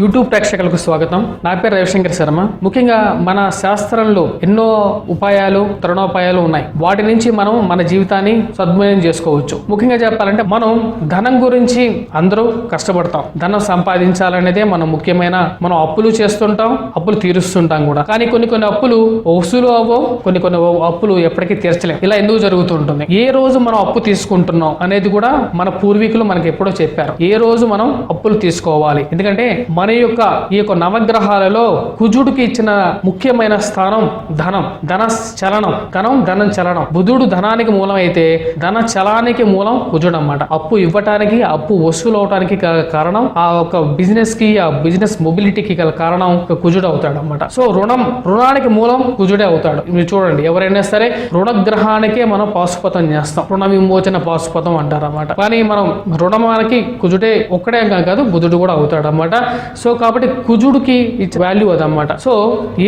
YouTube ప్రేక్షకులకు స్వాగతం. నా పేరు రవిశంకర్ శర్మ. ముఖ్యంగా మన శాస్త్రంలో ఎన్నో ఉపాయాలు తరుణోపాయాలు ఉన్నాయి. వాటి నుంచి మనం మన జీవితాన్ని సద్వినియోగం చేసుకోవచ్చు. ముఖ్యంగా చెప్పాలంటే మనం ధనం గురించి అందరూ కష్టపడతాం. ధనం సంపాదించాలనేదే మనం ముఖ్యమైన మనం అప్పులు చేస్తుంటాం అప్పులు తీరుస్తుంటాం కూడా. కానీ కొన్ని కొన్ని అప్పులు వసూలు అవ్వవు కొన్ని కొన్ని అప్పులు ఎప్పటికీ తీర్చలేం. ఇలా ఎందుకు జరుగుతుంటుంది ఏ రోజు మనం అప్పు తీసుకుంటున్నాం అనేది కూడా మన పూర్వీకులు మనకి ఎప్పుడో చెప్పారు. ఏ రోజు మనం అప్పులు తీసుకోవాలి? ఎందుకంటే మన యొక్క ఈ యొక్క నవగ్రహాలలో కుజుడికి ఇచ్చిన ముఖ్యమైన స్థానం ధనం ధన చలనం ధనం ధనం చలనం. బుధుడు ధనానికి మూలం అయితే ధన చలానికి మూలం కుజుడు అనమాట అప్పు ఇవ్వటానికి అప్పు వసూలు అవటానికి కారణం ఆ ఒక బిజినెస్కి ఆ బిజినెస్ మొబిలిటీకి గల కారణం కుజుడు అవుతాడు అనమాట సో రుణం రుణానికి మూలం కుజుడే అవుతాడు. మీరు చూడండి ఎవరైనా సరే రుణగ్రహానికే మనం పాశుపతం చేస్తాం. రుణ విమోచన పాశుపతం అంటారు అనమాట కానీ మనం రుణమానికి కుజుడే ఒక్కడే కాదు బుధుడు కూడా అవుతాడు అనమాట సో కాబట్టి కుజుడికి వాల్యూ అదనమాట సో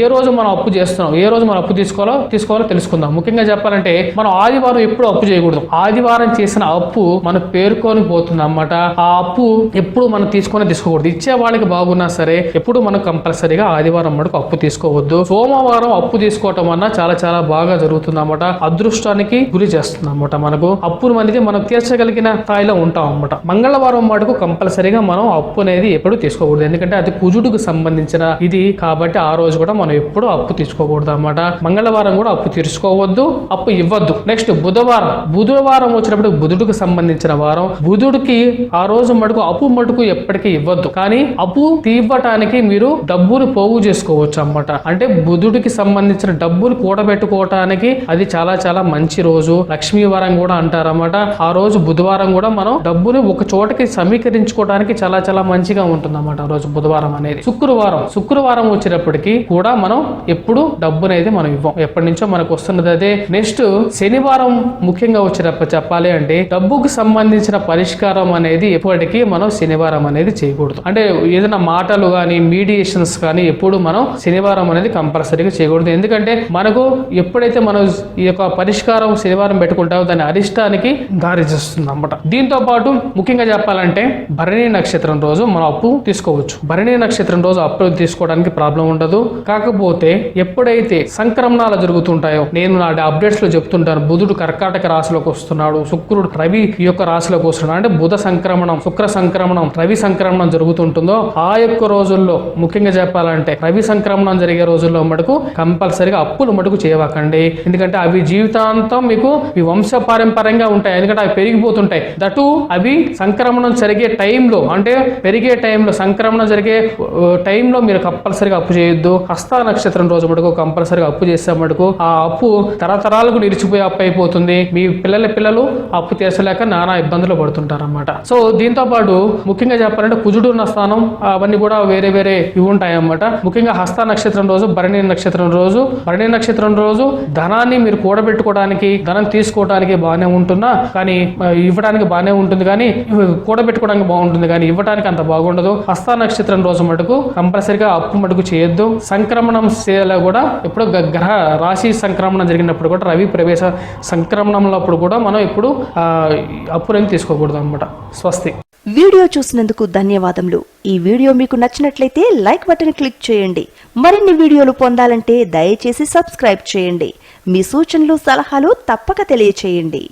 ఏ రోజు మనం అప్పు చేస్తున్నాం ఏ రోజు మనం అప్పు తీసుకోవాలో తీసుకోవాలో తెలుసుకుందాం. ముఖ్యంగా చెప్పాలంటే మనం ఆదివారం ఎప్పుడు అప్పు చేయకూడదు. ఆదివారం చేసిన అప్పు మనం పేర్కొని పోతుంది అనమాట ఆ అప్పు ఎప్పుడు మనం తీసుకొని తీసుకోకూడదు. ఇచ్చే వాళ్ళకి బాగున్నా సరే ఎప్పుడు మనం కంపల్సరీగా ఆదివారం మటుకు అప్పు తీసుకోవద్దు. సోమవారం అప్పు తీసుకోవటం వల్ల చాలా చాలా బాగా జరుగుతుంది అనమాట అదృష్టానికి గురి చేస్తుంది అనమాట మనకు. అప్పులు అనేది మనం తీర్చగలిగిన స్థాయిలో ఉంటాం అనమాట మంగళవారం మటుకు కంపల్సరీగా మనం అప్పు అనేది ఎప్పుడు తీసుకోకూడదు. ఎందుకంటే అది కుజుడుకు సంబంధించిన ఇది కాబట్టి ఆ రోజు కూడా మనం ఎప్పుడు అప్పు తీసుకోకూడదు అనమాట మంగళవారం కూడా అప్పు తీర్చుకోవద్దు అప్పు ఇవ్వద్దు. నెక్స్ట్ బుధవారం. బుధవారం వచ్చినప్పుడు బుధుడికి సంబంధించిన వారం. బుధుడికి ఆ రోజు మటుకు అప్పు మటుకు ఎప్పటికీ ఇవ్వద్దు. కానీ అప్పు తీవ్వటానికి మీరు డబ్బులు పోగు చేసుకోవచ్చు అన్నమాట అంటే బుధుడికి సంబంధించిన డబ్బులు కూడబెట్టుకోవటానికి అది చాలా చాలా మంచి రోజు. లక్ష్మీ వారం కూడా అంటారన్నమాట. ఆ రోజు బుధవారం కూడా మనం డబ్బులు ఒక చోటకి సమీకరించుకోవడానికి చాలా చాలా మంచిగా ఉంటుంది అన్నమాట ఆ రోజు. బుధవారం అనేది. శుక్రవారం. శుక్రవారం వచ్చేటప్పటికి కూడా మనం ఎప్పుడు డబ్బు అనేది మనం ఇవ్వం. ఎప్పటి నుంచో మనకు వస్తున్నది అదే. నెక్స్ట్ శనివారం ముఖ్యంగా వచ్చేటప్పుడు చెప్పాలి అంటే డబ్బుకు సంబంధించిన పరిష్కారం అనేది ఎప్పటికీ మనం శనివారం అనేది చేయకూడదు. అంటే ఏదైనా మాటలు కానీ మీడియేషన్స్ కానీ ఎప్పుడు మనం శనివారం అనేది కంపల్సరీగా చేయకూడదు. ఎందుకంటే మనకు ఎప్పుడైతే మనం ఈ యొక్క పరిష్కారం శనివారం పెట్టుకుంటామో దాని అరిష్టానికి దారి చేస్తుంది అన్నమాట. దీంతో పాటు ముఖ్యంగా చెప్పాలంటే భరణి నక్షత్రం రోజు మనం అప్పు తీసుకోవచ్చు. భరణి నక్షత్రం రోజు అప్పులు తీసుకోవడానికి ప్రాబ్లం ఉండదు. కాకపోతే ఎప్పుడైతే సంక్రమణాలు జరుగుతుంటాయో నేను నా అప్డేట్స్లో చెప్తుంటాను బుధుడు కర్కాటక రాశిలోకి వస్తున్నాడు శుక్రుడు రవి ఈ యొక్క రాశిలోకి వస్తున్నాడు. అంటే బుధ సంక్రమణం శుక్ర సంక్రమణం రవి సంక్రమణం జరుగుతుంటుందో ఆ యొక్క రోజుల్లో ముఖ్యంగా చెప్పాలంటే రవి సంక్రమణం జరిగే రోజుల్లో మటుకు కంపల్సరీగా అప్పులు మటుకు చేయవకండి. ఎందుకంటే అవి జీవితాంతం మీకు మీ వంశ పారంపర్యంగా ఉంటాయి. ఎందుకంటే అవి పెరిగిపోతుంటాయి. దటు అవి సంక్రమణం జరిగే టైంలో అంటే పెరిగే టైంలో సంక్రమణ జరిగే టైంలో మీరు కంపల్సరీగా అప్పు చేయొద్దు. హస్త నక్షత్రం రోజు మటుకు కంపల్సరీగా అప్పు చేసే మటుకు ఆ అప్పు తరతరాలకు నిలిచిపోయే అప్పు అయిపోతుంది. మీ పిల్లల పిల్లలు అప్పు తీర్చలేక నానా ఇబ్బందులు పడుతుంటారు అన్నమాట సో దీంతో పాటు ముఖ్యంగా చెప్పాలంటే కుజుడు ఉన్న స్థానం అవన్నీ కూడా వేరే వేరే ఇవి ఉంటాయి అన్నమాట ముఖ్యంగా హస్త నక్షత్రం రోజు భరణి నక్షత్రం రోజు భరణి నక్షత్రం రోజు ధనాన్ని మీరు కూడబెట్టుకోవడానికి ధనం తీసుకోవడానికి బాగానే ఉంటున్నా కానీ ఇవ్వడానికి బాగానే ఉంటుంది కానీ కూడబెట్టుకోవడానికి బాగుంటుంది కానీ ఇవ్వడానికి అంత బాగుండదు. హస్త నక్షత్రం రోజు మటుకు కంపల్సరిగా అప్పు మటుకు చేయొద్దు. సంక్రమణం సేల కూడా ఎప్పుడు గ- గ్రహ రాశి సంక్రమణం జరిగినప్పుడు కూడా రవి ప్రవేశ సంక్రమణంలో అప్పుడు కూడా మనం ఇప్పుడు ఆ, అప్పులేమి తీసుకోకూడదు అనమాట స్వస్తి. వీడియో చూసినందుకు ధన్యవాదములు. ఈ వీడియో మీకు నచ్చినట్లయితే లైక్ బటన్ క్లిక్ చేయండి. మరిన్ని వీడియోలు పొందాలంటే దయచేసి సబ్స్క్రైబ్ చేయండి. మీ సూచనలు సలహాలు తప్పక తెలియచేయండి.